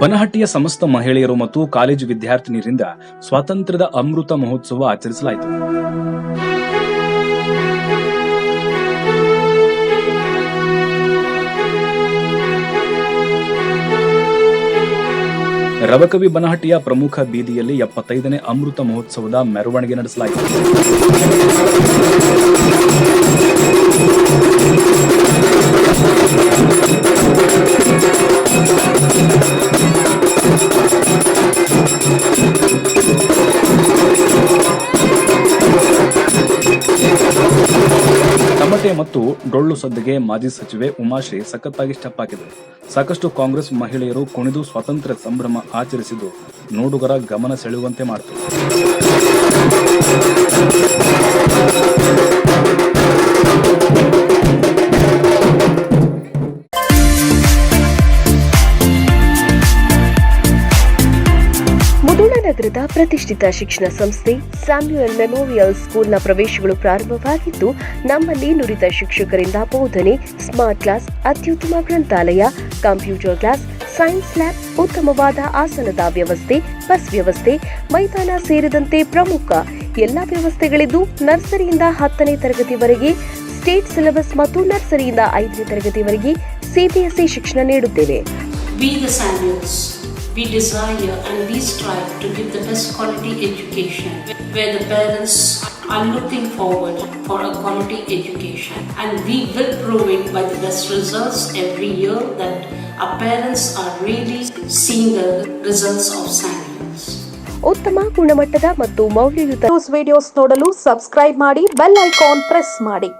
ಬನಹಟ್ಟಿಯ ಸಮಸ್ತ ಮಹಿಳೆಯರು ಮತ್ತು ಕಾಲೇಜು ವಿದ್ಯಾರ್ಥಿನಿಯರಿಂದ ಸ್ವಾತಂತ್ರ್ಯದ ಅಮೃತ ಮಹೋತ್ಸವ ಆಚರಿಸಲಾಯಿತು. ರವಕವಿ ಬನಹಟ್ಟಿಯ ಪ್ರಮುಖ ಬೀದಿಯಲ್ಲಿ ಎಪ್ಪತ್ತೈದನೇ ಅಮೃತ ಮಹೋತ್ಸವದ ಮೆರವಣಿಗೆ ನಡೆಸಲಾಯಿತು. ತಮಟೆ ಮತ್ತು ಡೊಳ್ಳು ಸದ್ದಿಗೆ ಮಾಜಿ ಸಚಿವೆ ಉಮಾಶ್ರೀ ಸಖತ್ತಾಗಿ ಸ್ಟೆಪ್ ಹಾಕಿದರು. ಸಾಕಷ್ಟು ಕಾಂಗ್ರೆಸ್ ಮಹಿಳೆಯರು ಕುಣಿದು ಸ್ವಾತಂತ್ರ್ಯ ಸಂಭ್ರಮ ಆಚರಿಸಿದ್ದು, ನೋಡುಗರ ಗಮನ ಸೆಳೆಯುವಂತೆ ಮಾಡಿತು. ನಗರದ ಪ್ರತಿಷ್ಠಿತ ಶಿಕ್ಷಣ ಸಂಸ್ಥೆ ಸ್ಯಾಮ್ಯುಯಲ್ ಮೆಮೋರಿಯಲ್ ಸ್ಕೂಲ್ನ ಪ್ರವೇಶಗಳು ಪ್ರಾರಂಭವಾಗಿದ್ದು, ನಮ್ಮಲ್ಲಿ ನುರಿತ ಶಿಕ್ಷಕರಿಂದ ಬೋಧನೆ, ಸ್ಮಾರ್ಟ್ ಕ್ಲಾಸ್, ಅತ್ಯುತ್ತಮ ಗ್ರಂಥಾಲಯ, ಕಂಪ್ಯೂಟರ್ ಕ್ಲಾಸ್, ಸೈನ್ಸ್ ಲ್ಯಾಬ್, ಉತ್ತಮವಾದ ಆಸನದ ವ್ಯವಸ್ಥೆ, ಬಸ್ ವ್ಯವಸ್ಥೆ, ಮೈದಾನ ಸೇರಿದಂತೆ ಪ್ರಮುಖ ಎಲ್ಲ ವ್ಯವಸ್ಥೆಗಳಿದ್ದು, ನರ್ಸರಿಯಿಂದ ಹತ್ತನೇ ತರಗತಿವರೆಗೆ, ಸ್ಟೇಟ್ ಸಿಲೆಬಸ್ ಮತ್ತು ನರ್ಸರಿಯಿಂದ ಐದನೇ ತರಗತಿವರೆಗೆ ಸಿಬಿಎಸ್ಇ ಶಿಕ್ಷಣ ನೀಡುತ್ತೇವೆ. We, desire and we strive to give the best quality education where the parents are looking forward for a quality education. And we will prove it by the best results every year that our parents are really seeing the results of science. ಉತ್ತಮ ಗುಣಮಟ್ಟದ ಮತ್ತು ಮೌಲ್ಯಯುತ news videos ನೋಡಲು subscribe ಮಾಡಿ bell icon press ಮಾಡಿ